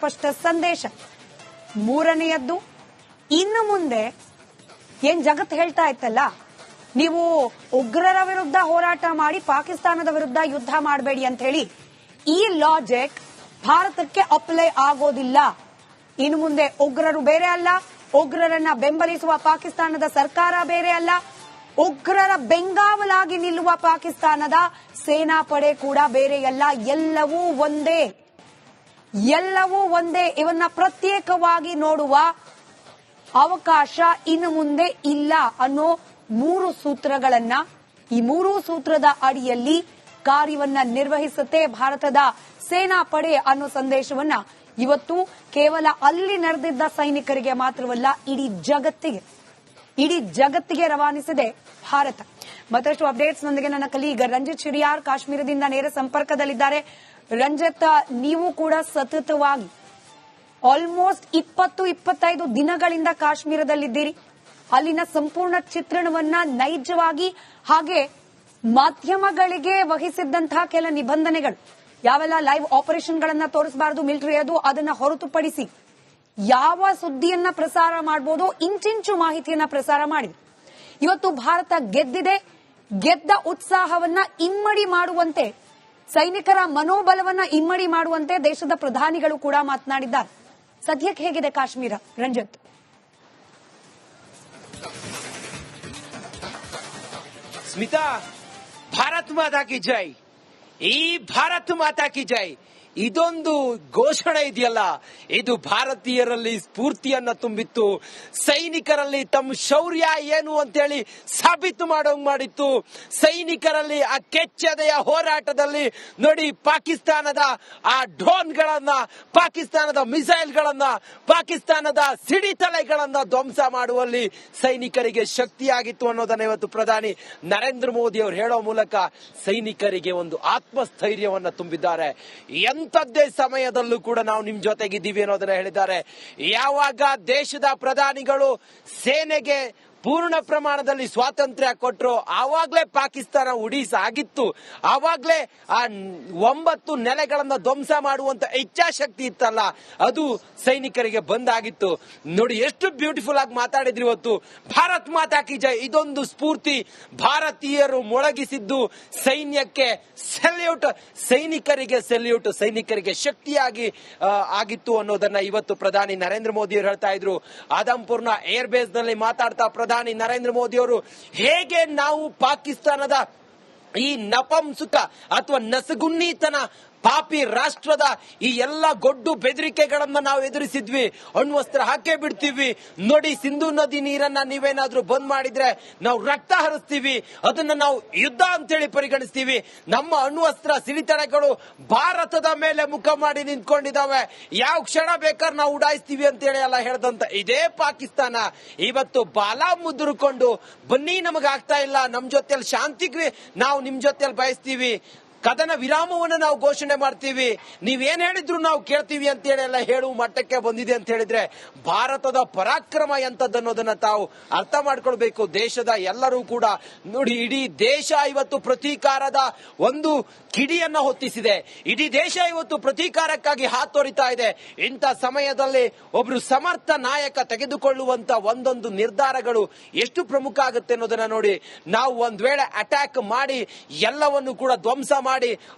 ಸ್ಪಷ್ಟ ಸಂದೇಶ. ಮೂರನೆಯದ್ದು, ಇನ್ನು ಮುಂದೆ ಏನ್ ಜಗತ್ ಹೇಳ್ತಾ ಇತ್ತಲ್ಲ, ನೀವು ಉಗ್ರರ ವಿರುದ್ಧ ಹೋರಾಟ ಮಾಡಿ ಪಾಕಿಸ್ತಾನದ ವಿರುದ್ಧ ಯುದ್ಧ ಮಾಡಬೇಡಿ ಅಂತ ಹೇಳಿ ಈ ಲಾಜಿಕ್ ಭಾರತಕ್ಕೆ ಅಪ್ಲೈ ಆಗೋದಿಲ್ಲ. ಇನ್ನು ಮುಂದೆ ಉಗ್ರರು ಬೇರೆ ಅಲ್ಲ, ಉಗ್ರರನ್ನ ಬೆಂಬಲಿಸುವ ಪಾಕಿಸ್ತಾನದ ಸರ್ಕಾರ ಬೇರೆ ಅಲ್ಲ, ಉಗ್ರರ ಬೆಂಗಾವಲಾಗಿ ನಿಲ್ಲುವ ಪಾಕಿಸ್ತಾನದ ಸೇನಾಪಡೆ ಕೂಡ ಬೇರೆಯಲ್ಲ ಎಲ್ಲವೂ ಒಂದೇ. ಎಲ್ಲವೂ ಒಂದೇ. ಇವನ್ನ ಪ್ರತ್ಯೇಕವಾಗಿ ನೋಡುವ ಅವಕಾಶ ಇನ್ನು ಮುಂದೆ ಇಲ್ಲ ಅನ್ನೋ ಮೂರು ಸೂತ್ರಗಳನ್ನ ಈ ಮೂರು ಸೂತ್ರದ ಅಡಿಯಲ್ಲಿ ಕಾರ್ಯವನ್ನ ನಿರ್ವಹಿಸುತ್ತೆ ಭಾರತದ ಸೇನಾ ಪಡೆ ಅನ್ನೋ ಸಂದೇಶವನ್ನ. ಇವತ್ತು ಕೇವಲ ಅಲ್ಲಿ ನಡೆದಿದ್ದ ಸೈನಿಕರಿಗೆ ಮಾತ್ರವಲ್ಲ, ಇಡೀ ಜಗತ್ತಿಗೆ ಇಡೀ ಜಗತ್ತಿಗೆ ರವಾನಿಸಿದೆ ಭಾರತ. ಮತ್ತಷ್ಟು ಅಪ್ಡೇಟ್ಸ್ ನೊಂದಿಗೆ ನನ್ನ ಕಲೀಗ ರಂಜಿತ್ ಶಿರಿಯಾರ್ ಕಾಶ್ಮೀರದಿಂದ ನೇರ ಸಂಪರ್ಕದಲ್ಲಿದ್ದಾರೆ. ರಂಜಿತ್ ನೀವು ಕೂಡ ಸತತವಾಗಿ ಆಲ್ಮೋಸ್ಟ್ ಇಪ್ಪತ್ತು, ಇಪ್ಪತ್ತೈದು ದಿನಗಳಿಂದ ಕಾಶ್ಮೀರದಲ್ಲಿದ್ದೀರಿ. ಅಲ್ಲಿನ ಸಂಪೂರ್ಣ ಚಿತ್ರಣವನ್ನ ನೈಜವಾಗಿ ಹಾಗೆ ಮಾಧ್ಯಮಗಳಿಗೆ ವಹಿಸಿದ್ದಂತಹ ಕೆಲ ನಿಬಂಧನೆಗಳು. ಯಾವೆಲ್ಲ ಲೈವ್ ಆಪರೇಷನ್ಗಳನ್ನ ತೋರಿಸಬಾರದು ಮಿಲಿಟರಿ ಅದು, ಅದನ್ನ ಹೊರತುಪಡಿಸಿ ಯಾವ ಸುದ್ದಿಯನ್ನ ಪ್ರಸಾರ ಮಾಡಬಹುದು ಇಂಚಿಂಚು ಮಾಹಿತಿಯನ್ನ ಪ್ರಸಾರ ಮಾಡಿದೆ ಇವತ್ತು ಭಾರತ ಗೆದ್ದಿದೆ. ಗೆದ್ದ ಉತ್ಸಾಹವನ್ನ ಇಮ್ಮಡಿ ಮಾಡುವಂತೆ ಸೈನಿಕರ ಮನೋಬಲವನ್ನ ಇಮ್ಮಡಿ ಮಾಡುವಂತೆ ದೇಶದ ಪ್ರಧಾನಿಗಳು ಕೂಡ ಮಾತನಾಡಿದ್ದಾರೆ. ಸದ್ಯಕ್ಕೆ ಹೇಗಿದೆ ಕಾಶ್ಮೀರ? ರಂಜತ್. ಸ್ಮಿತಾ, ಭಾರತ್ ಮಾತಾ ಕಿ ಜೈ. ಈ ಭಾರತ್ ಮಾತಾ ಕಿ ಜೈ. ಇದೊಂದು ಘೋಷಣೆ ಇದೆಯಲ್ಲ? ಇದು ಭಾರತೀಯರಲ್ಲಿ ಸ್ಫೂರ್ತಿಯನ್ನ ತುಂಬಿತ್ತು. ಸೈನಿಕರಲ್ಲಿ ತಮ್ಮ ಶೌರ್ಯ ಏನು ಅಂತೇಳಿ ಸಾಬೀತು ಮಾಡೋಂಗ್ ಮಾಡಿತ್ತು. ಸೈನಿಕರಲ್ಲಿ ಆ ಕೆಚ್ಚದೆಯ ಹೋರಾಟದಲ್ಲಿ ನೋಡಿ ಪಾಕಿಸ್ತಾನದ ಆ ಡ್ರೋನ್ಗಳನ್ನ, ಪಾಕಿಸ್ತಾನದ ಮಿಸೈಲ್ಗಳನ್ನ, ಪಾಕಿಸ್ತಾನದ ಸಿಡಿತಲೆಗಳನ್ನ ಧ್ವಂಸ ಮಾಡುವಲ್ಲಿ ಸೈನಿಕರಿಗೆ ಶಕ್ತಿಯಾಗಿತ್ತು ಅನ್ನೋದನ್ನ ಇವತ್ತು ಪ್ರಧಾನಿ ನರೇಂದ್ರ ಮೋದಿ ಅವರು ಹೇಳೋ ಮೂಲಕ ಸೈನಿಕರಿಗೆ ಒಂದು ಆತ್ಮಸ್ಥೈರ್ಯವನ್ನ ತುಂಬಿದ್ದಾರೆ. ಎಂಥದ್ದೇ ಸಮಯದಲ್ಲೂ ಕೂಡ ನಾವು ನಿಮ್ ಜೊತೆಗಿದ್ದೀವಿ ಅನ್ನೋದನ್ನ ಹೇಳಿದ್ದಾರೆ. ಯಾವಾಗ ದೇಶದ ಪ್ರಧಾನಿಗಳು ಸೇನೆಗೆ ಪೂರ್ಣ ಪ್ರಮಾಣದಲ್ಲಿ ಸ್ವಾತಂತ್ರ್ಯ ಕೊಟ್ಟರು ಆವಾಗ್ಲೇ ಪಾಕಿಸ್ತಾನ ಉಡೀಸ್ ಆಗಿತ್ತು. ಆವಾಗ್ಲೇ ಆ ಒಂಬತ್ತು ನೆಲೆಗಳನ್ನ ಧ್ವಂಸ ಮಾಡುವಂತ ಇಚ್ಛಾಶಕ್ತಿ ಇತ್ತಲ್ಲ, ಅದು ಸೈನಿಕರಿಗೆ ಬಂದಾಗಿತ್ತು. ನೋಡಿ, ಎಷ್ಟು ಬ್ಯೂಟಿಫುಲ್ ಆಗಿ ಮಾತಾಡಿದ್ರಿ ಇವತ್ತು. ಭಾರತ್ ಮಾತಾ ಕಿ ಜೈ. ಇದೊಂದು ಸ್ಫೂರ್ತಿ. ಭಾರತೀಯರು ಮೊಳಗಿಸಿದ್ದು ಸೈನ್ಯಕ್ಕೆ ಸೆಲ್ಯೂಟ್ ಸೈನಿಕರಿಗೆ ಸೆಲ್ಯೂಟ್ ಸೈನಿಕರಿಗೆ ಶಕ್ತಿಯಾಗಿ ಆಗಿತ್ತು ಅನ್ನೋದನ್ನ ಇವತ್ತು ಪ್ರಧಾನಿ ನರೇಂದ್ರ ಮೋದಿ ಅವರು ಹೇಳ್ತಾ ಇದ್ರು. ಆದಂಪುರ್ನ ಏರ್ ಬೇಸ್ನಲ್ಲಿ ಮಾತಾಡ್ತಾ ಪ್ರಧಾನಿ ನರೇಂದ್ರ ಮೋದಿ ಅವರು ಹೇಗೆ ನಾವು ಪಾಕಿಸ್ತಾನದ ಈ ನಪಂಸುಕ ಅಥವಾ ನಸಗುನ್ನಿತನ ಪಾಪಿ ರಾಷ್ಟ್ರದ ಈ ಎಲ್ಲ ಗೊಡ್ಡು ಬೆದರಿಕೆಗಳನ್ನ ನಾವು ಎದುರಿಸಿದ್ವಿ. ಅಣ್ವಸ್ತ್ರ ಹಾಕೇ ಬಿಡ್ತೀವಿ. ನೋಡಿ, ಸಿಂಧು ನದಿ ನೀರನ್ನ ನೀವೇನಾದ್ರೂ ಬಂದ್ ಮಾಡಿದ್ರೆ ನಾವು ರಕ್ತ ಹರಿಸ್ತೀವಿ. ಅದನ್ನ ನಾವು ಯುದ್ಧ ಅಂತೇಳಿ ಪರಿಗಣಿಸ್ತೀವಿ. ನಮ್ಮ ಅಣ್ವಸ್ತ್ರ ಸಿಡಿತಡೆಗಳು ಭಾರತದ ಮೇಲೆ ಮುಖ ಮಾಡಿ ನಿಂತ್ಕೊಂಡಿದ್ದಾವೆ ಯಾವ ಕ್ಷಣ ಬೇಕಾದ್ರೆ ನಾವು ಉಡಾಯಿಸ್ತೀವಿ ಅಂತೇಳಿ ಎಲ್ಲ ಹೇಳ್ದಂತ ಇದೇ ಪಾಕಿಸ್ತಾನ. ಇವತ್ತು ಬಾಲ ಮುದ್ರಕೊಂಡು ಬನ್ನಿ ನಮಗಾಗ್ತಾ ಇಲ್ಲ. ನಮ್ ಜೊತೆಲಿ ಶಾಂತಿಗೆ ನಾವು ನಿಮ್ ಜೊತೆಲಿ ಬಯಸ್ತೀವಿ. ಕದನ ವಿರಾಮವನ್ನು ನಾವು ಘೋಷಣೆ ಮಾಡ್ತೀವಿ. ನೀವೇನ್ ಹೇಳಿದ್ರು ನಾವು ಕೇಳ್ತೀವಿ ಅಂತೇಳಿ ಎಲ್ಲ ಹೇಳುವ ಮಟ್ಟಕ್ಕೆ ಬಂದಿದೆ ಅಂತ ಹೇಳಿದ್ರೆ ಭಾರತದ ಪರಾಕ್ರಮ ಎಂತದ್ದು ಅನ್ನೋದನ್ನ ತಾವು ಅರ್ಥ ಮಾಡ್ಕೊಳ್ಬೇಕು. ದೇಶದ ಎಲ್ಲರೂ ಕೂಡ ನೋಡಿ, ಇಡೀ ದೇಶ ಇವತ್ತು ಪ್ರತೀಕಾರದ ಒಂದು ಕಿಡಿಯನ್ನ ಹೊತ್ತಿಸಿದೆ. ಇಡೀ ದೇಶ ಇವತ್ತು ಪ್ರತೀಕಾರಕ್ಕಾಗಿ ಹಾತೊರಿತಾ ಇದೆ. ಇಂಥ ಸಮಯದಲ್ಲಿ ಒಬ್ರು ಸಮರ್ಥ ನಾಯಕ ತೆಗೆದುಕೊಳ್ಳುವಂತ ಒಂದೊಂದು ನಿರ್ಧಾರಗಳು ಎಷ್ಟು ಪ್ರಮುಖ ಆಗುತ್ತೆ ಅನ್ನೋದನ್ನ ನೋಡಿ. ನಾವು ಒಂದ್ ವೇಳೆ ಅಟ್ಯಾಕ್ ಮಾಡಿ ಎಲ್ಲವನ್ನು ಕೂಡ ಧ್ವಂಸ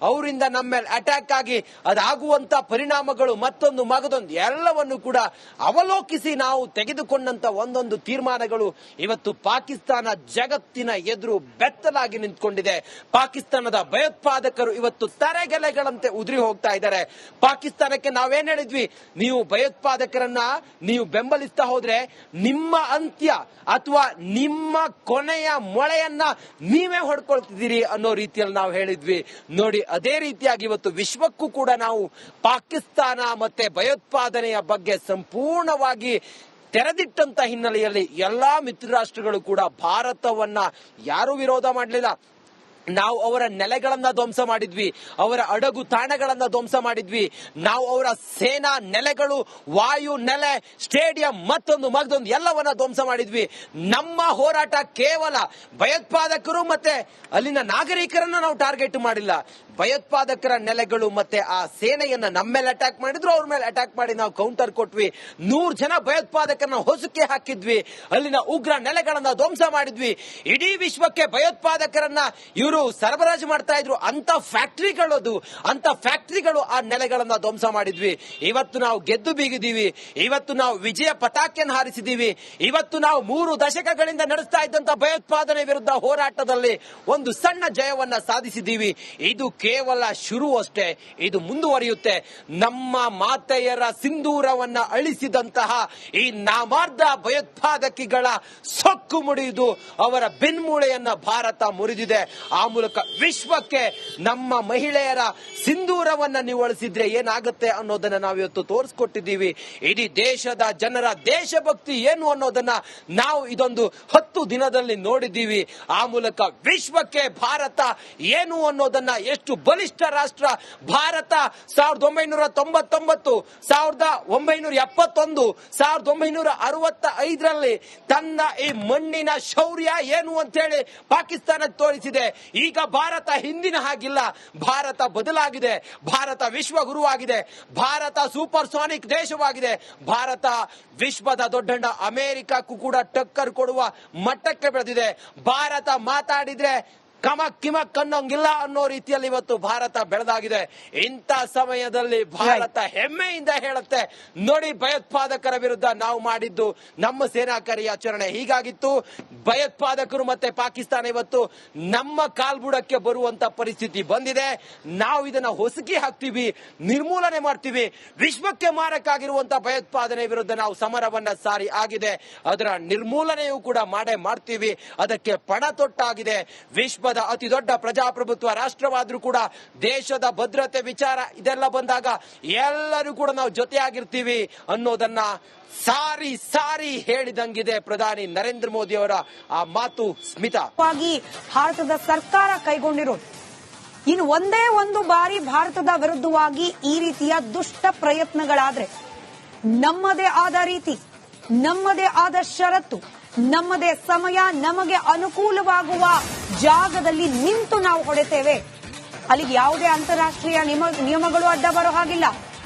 ಅವರಿಂದ ನಮ್ಮ ಮೇಲೆ ಅಟ್ಯಾಕ್ ಆಗಿ ಅದಾಗುವಂತ ಪರಿಣಾಮಗಳು ಮತ್ತೊಂದು ಮಗದೊಂದು ಎಲ್ಲವನ್ನು ಕೂಡ ಅವಲೋಕಿಸಿ ನಾವು ತೆಗೆದುಕೊಂಡಂತ ಒಂದೊಂದು ತೀರ್ಮಾನಗಳು ಇವತ್ತು ಪಾಕಿಸ್ತಾನ ಜಗತ್ತಿನ ಎದುರು ಬೆತ್ತಲಾಗಿ ನಿಂತ್ಕೊಂಡಿದೆ. ಪಾಕಿಸ್ತಾನದ ಭಯೋತ್ಪಾದಕರು ಇವತ್ತು ತರೆಗೆಲೆಗಳಂತೆ ಉದುರಿ ಹೋಗ್ತಾ ಇದ್ದಾರೆ. ಪಾಕಿಸ್ತಾನಕ್ಕೆ ನಾವೇನ್ ಹೇಳಿದ್ವಿ? ನೀವು ಭಯೋತ್ಪಾದಕರನ್ನ ನೀವು ಬೆಂಬಲಿಸ್ತಾ ಹೋದ್ರೆ ನಿಮ್ಮ ಅಂತ್ಯ ಅಥವಾ ನಿಮ್ಮ ಕೊನೆಯ ಮೊಳೆಯನ್ನ ನೀವೇ ಹೊಡ್ಕೊಳ್ತಿದ್ದೀರಿ ಅನ್ನೋ ರೀತಿಯಲ್ಲಿ ನಾವು ಹೇಳಿದ್ವಿ. ನೋಡಿ, ಅದೇ ರೀತಿಯಾಗಿ ಇವತ್ತು ವಿಶ್ವಕ್ಕೂ ಕೂಡ ನಾವು ಪಾಕಿಸ್ತಾನ ಮತ್ತೆ ಭಯೋತ್ಪಾದನೆಯ ಬಗ್ಗೆ ಸಂಪೂರ್ಣವಾಗಿ ತೆರೆದಿಟ್ಟಂತ ಹಿನ್ನೆಲೆಯಲ್ಲಿ ಎಲ್ಲಾ ಮಿತ್ರ ರಾಷ್ಟ್ರಗಳು ಕೂಡ ಭಾರತವನ್ನ ಯಾರು ವಿರೋಧ ಮಾಡಲಿಲ್ಲ. ನಾವು ಅವರ ನೆಲೆಗಳನ್ನ ಧ್ವಂಸ ಮಾಡಿದ್ವಿ, ಅವರ ಅಡಗು ತಾಣಗಳನ್ನ ಧ್ವಂಸ ಮಾಡಿದ್ವಿ. ನಾವು ಅವರ ಸೇನಾ ನೆಲೆಗಳು, ವಾಯು ನೆಲೆ, ಸ್ಟೇಡಿಯಂ, ಮತ್ತೊಂದು ಮಗದೊಂದು ಎಲ್ಲವನ್ನ ಧ್ವಂಸ ಮಾಡಿದ್ವಿ. ನಮ್ಮ ಹೋರಾಟ ಕೇವಲ ಭಯೋತ್ಪಾದಕರು ಮತ್ತೆ ಅಲ್ಲಿನ ನಾಗರಿಕರನ್ನ ನಾವು ಟಾರ್ಗೆಟ್ ಮಾಡಿಲ್ಲ. ಭಯೋತ್ಪಾದಕರ ನೆಲೆಗಳು ಮತ್ತೆ ಆ ಸೇನೆಯನ್ನ ನಮ್ಮ ಮೇಲೆ ಅಟ್ಯಾಕ್ ಮಾಡಿದ್ರು, ಅವ್ರ ಮೇಲೆ ಅಟ್ಯಾಕ್ ಮಾಡಿ ನಾವು ಕೌಂಟರ್ ಕೊಟ್ವಿ. ನೂರ್ ಜನ ಭಯೋತ್ಪಾದಕರನ್ನ ಹೊಸಕ್ಕೆ ಹಾಕಿದ್ವಿ. ಅಲ್ಲಿನ ಉಗ್ರ ನೆಲೆಗಳನ್ನ ಧ್ವಂಸ ಮಾಡಿದ್ವಿ. ಇಡೀ ವಿಶ್ವಕ್ಕೆ ಭಯೋತ್ಪಾದಕರನ್ನ ಸರಬರಾಜು ಮಾಡ್ತಾ ಇದ್ರು. ಅಂತ ಫ್ಯಾಕ್ಟರಿಗಳದು ಅಂತ ಫ್ಯಾಕ್ಟರಿಗಳು ಆ ನೆಲೆಗಳನ್ನ ಧ್ವಂಸ ಮಾಡಿದ್ವಿ. ಇವತ್ತು ನಾವು ಗೆದ್ದು ಬೀಗಿದೀವಿ ಇವತ್ತು ನಾವು ವಿಜಯ ಪತಾಕೆಯನ್ನು ಹಾರಿಸಿದೀವಿ ಇವತ್ತು ನಾವು ಮೂರು ದಶಕಗಳಿಂದ ನಡೆಸ್ತಾ ಇದ್ದಂತ ಭಯೋತ್ಪಾದನೆ ವಿರುದ್ಧ ಹೋರಾಟದಲ್ಲಿ ಒಂದು ಸಣ್ಣ ಜಯವನ್ನ ಸಾಧಿಸಿದ್ದೀವಿ. ಇದು ಕೇವಲ ಶುರು ಅಷ್ಟೇ. ಇದು ಮುಂದುವರಿಯುತ್ತೆ. ನಮ್ಮ ಮಾತೆಯರ ಸಿಂಧೂರವನ್ನ ಅಳಿಸಿದಂತಹ ಈ ನಾಮಾರ್ಧ ಭಯೋತ್ಪಾದಕಿಗಳ ಸೊಕ್ಕು ಮುಡಿಯುದು ಅವರ ಬೆನ್ಮೂಳೆಯನ್ನ ಭಾರತ ಮುರಿದಿದೆ. ಮೂಲಕ ವಿಶ್ವಕ್ಕೆ ನಮ್ಮ ಮಹಿಳೆಯರ ಸಿಂಧೂರವನ್ನ ನಿವಳಿಸಿದ್ರೆ ಏನಾಗುತ್ತೆ ಅನ್ನೋದನ್ನ ನಾವಿವತ್ತು ತೋರಿಸ್ಕೊಟ್ಟಿದ್ದೀವಿ. ಇಡೀ ದೇಶದ ಜನರ ದೇಶಭಕ್ತಿ ಏನು ಅನ್ನೋದನ್ನ ನಾವು ಇದೊಂದು ಹತ್ತು ದಿನದಲ್ಲಿ ನೋಡಿದ್ದೀವಿ. ಆ ಮೂಲಕ ವಿಶ್ವಕ್ಕೆ ಭಾರತ ಏನು ಅನ್ನೋದನ್ನ ಎಷ್ಟು ಬಲಿಷ್ಠ ರಾಷ್ಟ್ರ. ಭಾರತ ಸಾವಿರದ ಒಂಬೈನೂರ ತೊಂಬತ್ತೊಂಬತ್ತು, ಸಾವಿರದ ಒಂಬೈನೂರ ಎಪ್ಪತ್ತೊಂದು, ಸಾವಿರದ ಒಂಬೈನೂರ ಅರವತ್ತ ಐದರಲ್ಲಿ ತನ್ನ ಈ ಮಣ್ಣಿನ ಶೌರ್ಯ ಏನು ಅಂತ ಹೇಳಿ ಪಾಕಿಸ್ತಾನ ತೋರಿಸಿದೆ. ಈಗ ಭಾರತ ಹಿಂದಿನ ಹಾಗಿಲ್ಲ. ಭಾರತ ಬದಲಾಗಿದೆ. ಭಾರತ ವಿಶ್ವ ಗುರುವಾಗಿದೆ. ಭಾರತ ಸೂಪರ್ ಸೋನಿಕ್ ದೇಶವಾಗಿದೆ. ಭಾರತ ವಿಶ್ವದ ದೊಡ್ಡಣ್ಣ. ಅಮೆರಿಕಕ್ಕೂ ಕೂಡ ಟಕ್ಕರ್ ಕೊಡುವ ಮಟ್ಟಕ್ಕೆ ಬೆಳೆದಿದೆ. ಭಾರತ ಮಾತಾಡಿದ್ರೆ ಕಮಕ್ ಕಿಮಕ್ ಅನ್ನೋಂಗಿಲ್ಲ ಅನ್ನೋ ರೀತಿಯಲ್ಲಿ ಇವತ್ತು ಭಾರತ ಬೆಳೆದಾಗಿದೆ. ಇಂಥ ಸಮಯದಲ್ಲಿ ಭಾರತ ಹೆಮ್ಮೆಯಿಂದ ಹೇಳುತ್ತೆ ನೋಡಿ ಭಯೋತ್ಪಾದಕರ ವಿರುದ್ಧ ನಾವು ಮಾಡಿದ್ದು ನಮ್ಮ ಸೇನಾ ಕಾರ್ಯಾಚರಣೆ ಹೀಗಾಗಿತ್ತು. ಭಯೋತ್ಪಾದಕರು ಮತ್ತೆ ಪಾಕಿಸ್ತಾನ ಇವತ್ತು ನಮ್ಮ ಕಾಲ್ಬುಡಕ್ಕೆ ಬರುವಂತ ಪರಿಸ್ಥಿತಿ ಬಂದಿದೆ. ನಾವು ಇದನ್ನ ಹೊಸಕಿ ಹಾಕ್ತೀವಿ ನಿರ್ಮೂಲನೆ ಮಾಡ್ತೀವಿ. ವಿಶ್ವಕ್ಕೆ ಮಾರಕ್ಕಾಗಿರುವಂತ ಭಯೋತ್ಪಾದನೆ ವಿರುದ್ಧ ನಾವು ಸಮರವನ್ನ ಸಾರಿ ಆಗಿದೆ. ಅದರ ನಿರ್ಮೂಲನೆಯೂ ಕೂಡ ಮಾಡೇ ಮಾಡ್ತೀವಿ. ಅದಕ್ಕೆ ಪಣ ತೊಟ್ಟಾಗಿದೆ. ವಿಶ್ವದ ಅತಿ ದೊಡ್ಡ ಪ್ರಜಾಪ್ರಭುತ್ವ ರಾಷ್ಟ್ರವಾದ್ರೂ ಕೂಡ ದೇಶದ ಭದ್ರತೆ ವಿಚಾರ ಇದೆಲ್ಲ ಬಂದಾಗ ಎಲ್ಲರೂ ಕೂಡ ನಾವು ಜೊತೆಯಾಗಿರ್ತೀವಿ ಅನ್ನೋದನ್ನ ಸಾರಿ ಸಾರಿ ಹೇಳಿದಂಗಿದೆ ಪ್ರಧಾನಿ ನರೇಂದ್ರ ಮೋದಿ ಅವರ ಆ ಮಾತು ಸ್ಮಿತವಾಗಿ ಭಾರತದ ಸರ್ಕಾರ ಕೈಗೊಂಡಿರೋದು ಇನ್ನು ಒಂದೇ ಒಂದು ಬಾರಿ ಭಾರತದ ವಿರುದ್ಧವಾಗಿ ಈ ರೀತಿಯ ದುಷ್ಟ ಪ್ರಯತ್ನಗಳಾದ್ರೆ ನಮ್ಮದೇ ಆದ ರೀತಿ, ನಮ್ಮದೇ ಆದ ಷರತ್ತು ನಮ್ಮದೇ ಸಮಯ, ನಮಗೆ ಅನುಕೂಲವಾಗುವ ಜಾಗದಲ್ಲಿ ನಿಂತು ನಾವು ಹೊಡೆತೇವೆ. ಅಲ್ಲಿಗೆ ಯಾವುದೇ ಅಂತಾರಾಷ್ಟ್ರೀಯ ನಿಯಮಗಳು ಅಡ್ಡ ಬರೋ ಹಾಗಿಲ್ಲ.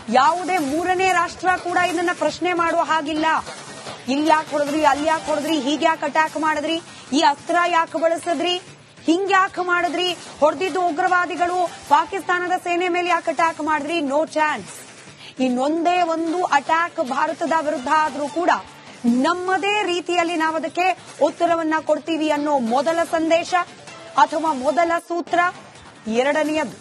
ಯಾವುದೇ ಮೂರನೇ ರಾಷ್ಟ್ರ ಕೂಡ ಇದನ್ನ ಪ್ರಶ್ನೆ ಮಾಡುವ ಹಾಗಿಲ್ಲ. ಇಲ್ಲಿ ಯಾಕೆ ಹೊಡೆದ್ರಿ, ಅಲ್ಲಿ ಯಾಕೆ ಹೊಡೆದ್ರಿ, ಹೀಗೆ ಯಾಕೆ ಅಟ್ಯಾಕ್ ಮಾಡಿದ್ರಿ, ಈ ಅಸ್ತ್ರ ಯಾಕೆ ಬಳಸಿದ್ರಿ, ಹಿಂಗ್ ಯಾಕೆ ಮಾಡಿದ್ರಿ, ಹೊಡೆದಿದ್ದು ಉಗ್ರವಾದಿಗಳು, ಪಾಕಿಸ್ತಾನದ ಸೇನೆ ಮೇಲೆ ಯಾಕೆ ಅಟ್ಯಾಕ್ ಮಾಡಿದ್ರಿ? ನೋ ಚಾನ್ಸ್ ಇನ್ನೊಂದೇ ಒಂದು ಅಟ್ಯಾಕ್ ಭಾರತದ ವಿರುದ್ಧ ಆದರೂ ಕೂಡ ನಮ್ಮದೇ ರೀತಿಯಲ್ಲಿ ನಾವು ಅದಕ್ಕೆ ಉತ್ತರವನ್ನ ಕೊಡ್ತೀವಿ ಅನ್ನೋ ಮೊದಲ ಸಂದೇಶ ಅಥವಾ ಮೊದಲ ಸೂತ್ರ. ಎರಡನೆಯದು,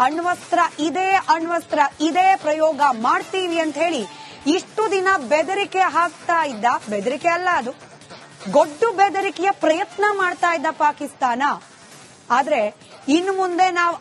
ಅಣ್ವಸ್ತ್ರ, ಇದೇ ಅಣ್ವಸ್ತ್ರ, ಇದೇ ಪ್ರಯೋಗ ಮಾಡ್ತೀವಿ ಅಂತ ಹೇಳಿ ಇಷ್ಟು ದಿನ ಬೆದರಿಕೆ ಹಾಕ್ತಾ ಇದ್ದ, ಬೆದರಿಕೆ ಅಲ್ಲ ಅದು, ಗೊಡ್ಡು ಬೆದರಿಕೆಯ ಪ್ರಯತ್ನ ಮಾಡ್ತಾ ಇದ್ದ ಪಾಕಿಸ್ತಾನ. ಆದ್ರೆ ಇನ್ನು ಮುಂದೆ ನಾವು